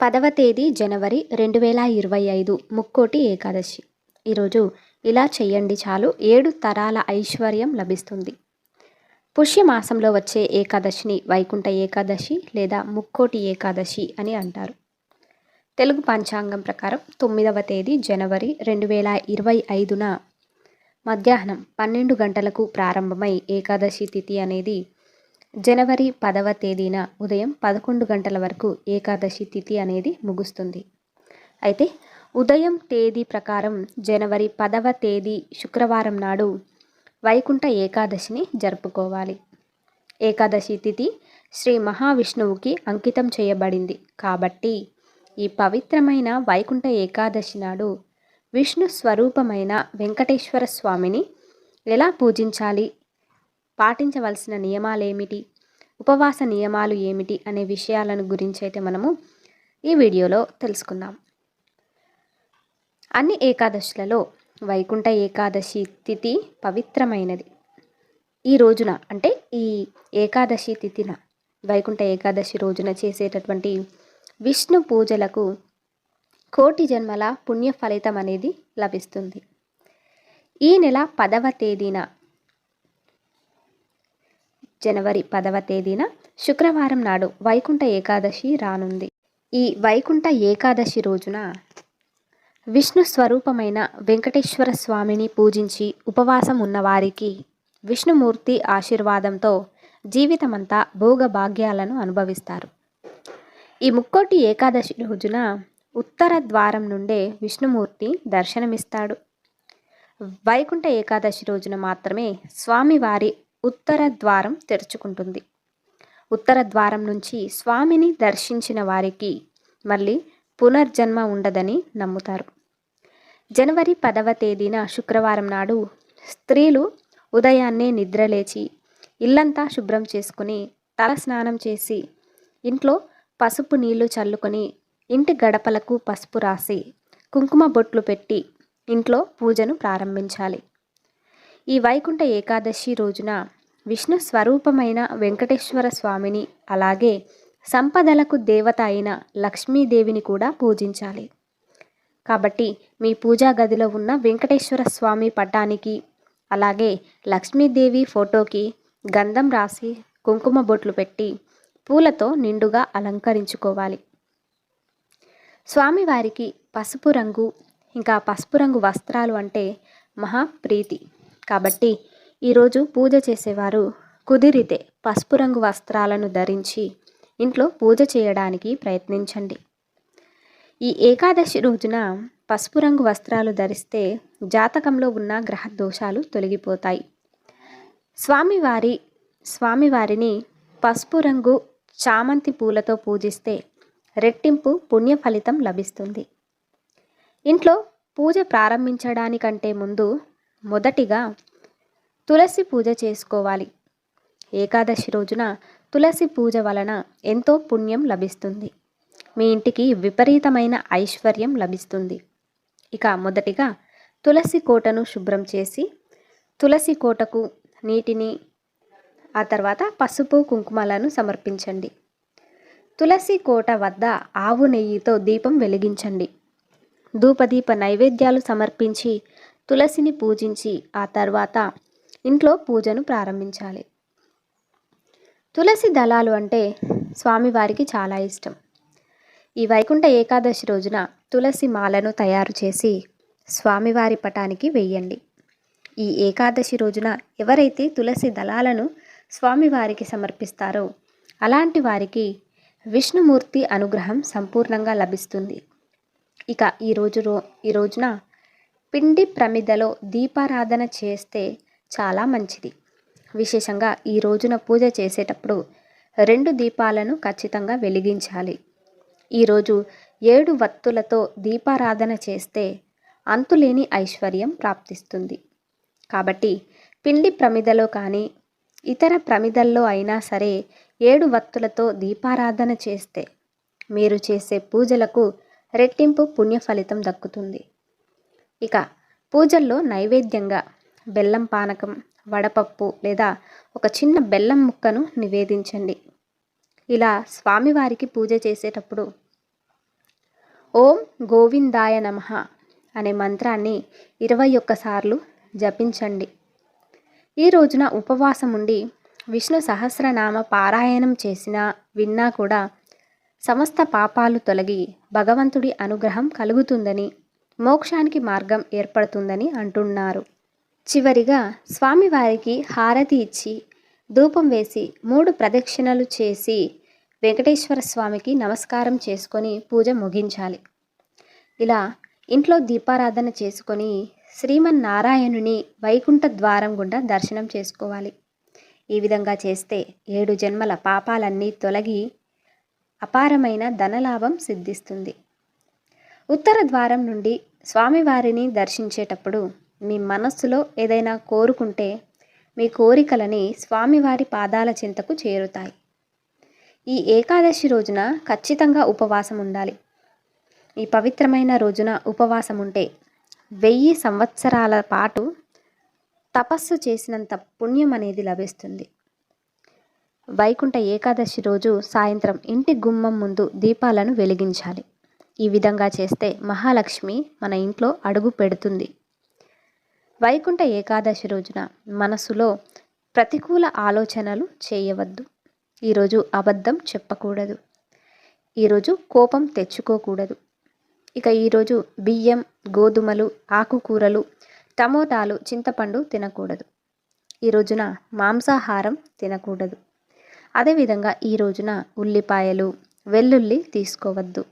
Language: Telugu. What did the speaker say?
పదవ తేదీ జనవరి రెండు వేల ఇరవై ఐదు ముక్కోటి ఏకాదశి. ఈరోజు ఇలా చేయండి చాలు ఏడు తరాల ఐశ్వర్యం లభిస్తుంది. పుష్యమాసంలో వచ్చే ఏకాదశిని వైకుంఠ ఏకాదశి లేదా ముక్కోటి ఏకాదశి అని అంటారు. తెలుగు పంచాంగం ప్రకారం తొమ్మిదవ తేదీ జనవరి రెండు వేల ఇరవై ఐదున మధ్యాహ్నం పన్నెండు గంటలకు ప్రారంభమై ఏకాదశి తిథి అనేది జనవరి పదవ తేదీన ఉదయం పదకొండు గంటల వరకు ఏకాదశి తిథి అనేది ముగుస్తుంది. అయితే ఉదయం తేదీ ప్రకారం జనవరి పదవ తేదీ శుక్రవారం నాడు వైకుంఠ ఏకాదశిని జరుపుకోవాలి. ఏకాదశి తిథి శ్రీ మహావిష్ణువుకి అంకితం చేయబడింది. కాబట్టి ఈ పవిత్రమైన వైకుంఠ ఏకాదశి నాడు విష్ణు స్వరూపమైన వెంకటేశ్వర స్వామిని ఎలా పూజించాలి? పాటించవలసిన నియమాలేమిటి? ఉపవాస నియమాలు ఏమిటి అనే విషయాలను గురించి అయితే మనము ఈ వీడియోలో తెలుసుకుందాం. అన్ని ఏకాదశులలో వైకుంఠ ఏకాదశి తిథి పవిత్రమైనది. ఈ రోజున అంటే ఈ ఏకాదశి తిథిన వైకుంఠ ఏకాదశి రోజున చేసేటటువంటి విష్ణు పూజలకు కోటి జన్మల పుణ్య ఫలితం అనేది లభిస్తుంది. ఈ నెల పదవ తేదీన జనవరి పదవ తేదీన శుక్రవారం నాడు వైకుంఠ ఏకాదశి రానుంది. ఈ వైకుంఠ ఏకాదశి రోజున విష్ణు స్వరూపమైన వెంకటేశ్వర స్వామిని పూజించి ఉపవాసం ఉన్నవారికి విష్ణుమూర్తి ఆశీర్వాదంతో జీవితమంతా భోగభాగ్యాలను అనుభవిస్తారు. ఈ ముక్కోటి ఏకాదశి రోజున ఉత్తర ద్వారం నుండే విష్ణుమూర్తి దర్శనమిస్తాడు. వైకుంఠ ఏకాదశి రోజున మాత్రమే స్వామివారి ఉత్తర ద్వారం తెరుచుకుంటుంది. ఉత్తర ద్వారం నుంచి స్వామిని దర్శించిన వారికి మళ్ళీ పునర్జన్మ ఉండదని నమ్ముతారు. జనవరి పదవ తేదీన శుక్రవారం నాడు స్త్రీలు ఉదయాన్నే నిద్రలేచి ఇల్లంతా శుభ్రం చేసుకుని తల స్నానం చేసి ఇంట్లో పసుపు నీళ్ళు చల్లుకొని ఇంటి గడపలకు పసుపు రాసి కుంకుమ బొట్లు పెట్టి ఇంట్లో పూజను ప్రారంభించాలి. ఈ వైకుంఠ ఏకాదశి రోజున విష్ణు స్వరూపమైన వెంకటేశ్వర స్వామిని అలాగే సంపదలకు దేవత అయిన లక్ష్మీదేవిని కూడా పూజించాలి. కాబట్టి మీ పూజా గదిలో ఉన్న వెంకటేశ్వర స్వామి పటానికి అలాగే లక్ష్మీదేవి ఫోటోకి గంధం రాసి కుంకుమ బొట్లు పెట్టి పూలతో నిండుగా అలంకరించుకోవాలి. స్వామివారికి పసుపు రంగు ఇంకా పసుపు రంగు వస్త్రాలు అంటే మహాప్రీతి కాబట్టి ఈరోజు పూజ చేసేవారు. కుదిరితే పసుపు రంగు వస్త్రాలను ధరించి ఇంట్లో పూజ చేయడానికి ప్రయత్నించండి. ఈ ఏకాదశి రోజున పసుపు రంగు వస్త్రాలు ధరిస్తే జాతకంలో ఉన్న గ్రహ దోషాలు తొలగిపోతాయి. స్వామివారి స్వామివారిని పసుపు రంగు చామంతి పూలతో పూజిస్తే రెట్టింపు పుణ్య ఫలితం లభిస్తుంది. ఇంట్లో పూజ ప్రారంభించడానికంటే ముందు మొదటిగా తులసి పూజ చేసుకోవాలి. ఏకాదశి రోజున తులసి పూజ వలన ఎంతో పుణ్యం లభిస్తుంది. మీ ఇంటికి విపరీతమైన ఐశ్వర్యం లభిస్తుంది. ఇక మొదటిగా తులసి కోటను శుభ్రం చేసి తులసి కోటకు నీటిని ఆ తర్వాత పసుపు కుంకుమలను సమర్పించండి. తులసి కోట వద్ద ఆవు నెయ్యితో దీపం వెలిగించండి. ధూపదీప నైవేద్యాలు సమర్పించి తులసిని పూజించి ఆ తర్వాత ఇంట్లో పూజను ప్రారంభించాలి. తులసి దళాలు అంటే స్వామివారికి చాలా ఇష్టం. ఈ వైకుంఠ ఏకాదశి రోజున తులసి మాలను తయారు చేసి స్వామివారి పటానికి వెయ్యండి ఈ ఏకాదశి రోజున ఎవరైతే తులసి దళాలను స్వామివారికి సమర్పిస్తారో అలాంటి వారికి విష్ణుమూర్తి అనుగ్రహం సంపూర్ణంగా లభిస్తుంది. ఇక ఈ రోజు రో ఈ రోజున పిండి ప్రమిదలో దీపారాధన చేస్తే చాలా మంచిది. విశేషంగా ఈ రోజున పూజ చేసేటప్పుడు రెండు దీపాలను ఖచ్చితంగా వెలిగించాలి. ఈరోజు ఏడు వత్తులతో దీపారాధన చేస్తే అంతులేని ఐశ్వర్యం ప్రాప్తిస్తుంది. కాబట్టి పిండి ప్రమిదలో కానీ ఇతర ప్రమిదల్లో అయినా సరే ఏడు వత్తులతో దీపారాధన చేస్తే మీరు చేసే పూజలకు రెట్టింపు పుణ్య ఫలితం దక్కుతుంది. ఇక పూజల్లో నైవేద్యంగా బెల్లం పానకం వడపప్పు లేదా ఒక చిన్న బెల్లం ముక్కను నివేదించండి. ఇలా స్వామివారికి పూజ చేసేటప్పుడు ఓం గోవిందాయ నమః అనే మంత్రాన్ని ఇరవై ఒక్కసార్లు జపించండి. ఈ రోజున ఉపవాసం ఉండి విష్ణు సహస్రనామ పారాయణం చేసినా విన్నా కూడా సమస్త పాపాలు తొలగి భగవంతుడి అనుగ్రహం కలుగుతుందని మోక్షానికి మార్గం ఏర్పడుతుందని అంటున్నారు. చివరిగా స్వామివారికి హారతి ఇచ్చి ధూపం వేసి మూడు ప్రదక్షిణలు చేసి వెంకటేశ్వర స్వామికి నమస్కారం చేసుకొని పూజ ముగించాలి. ఇలా ఇంట్లో దీపారాధన చేసుకొని శ్రీమన్నారాయణుని వైకుంఠ ద్వారం గుండా దర్శనం చేసుకోవాలి. ఈ విధంగా చేస్తే ఏడు జన్మల పాపాలన్నీ తొలగి అపారమైన ధనలాభం సిద్ధిస్తుంది. ఉత్తర ద్వారం నుండి స్వామివారిని దర్శించేటప్పుడు మీ మనస్సులో ఏదైనా కోరుకుంటే మీ కోరికలని స్వామివారి పాదాల చింతకు చేరుతాయి. ఈ ఏకాదశి రోజున ఖచ్చితంగా ఉపవాసం ఉండాలి. ఈ పవిత్రమైన రోజున ఉపవాసం ఉంటే వెయ్యి సంవత్సరాల పాటు తపస్సు చేసినంత పుణ్యం అనేది లభిస్తుంది. వైకుంఠ ఏకాదశి రోజు సాయంత్రం ఇంటి గుమ్మం ముందు దీపాలను వెలిగించాలి. ఈ విధంగా చేస్తే మహాలక్ష్మి మన ఇంట్లో అడుగు పెడుతుంది. వైకుంఠ ఏకాదశి రోజున మనసులో ప్రతికూల ఆలోచనలు చేయవద్దు. ఈరోజు అబద్ధం చెప్పకూడదు. ఈరోజు కోపం తెచ్చుకోకూడదు. ఇక ఈరోజు బియ్యం గోధుమలు ఆకుకూరలు టమోటాలు చింతపండు తినకూడదు. ఈ రోజున మాంసాహారం తినకూడదు. అదేవిధంగా ఈ రోజున ఉల్లిపాయలు వెల్లుల్లి తీసుకోవద్దు.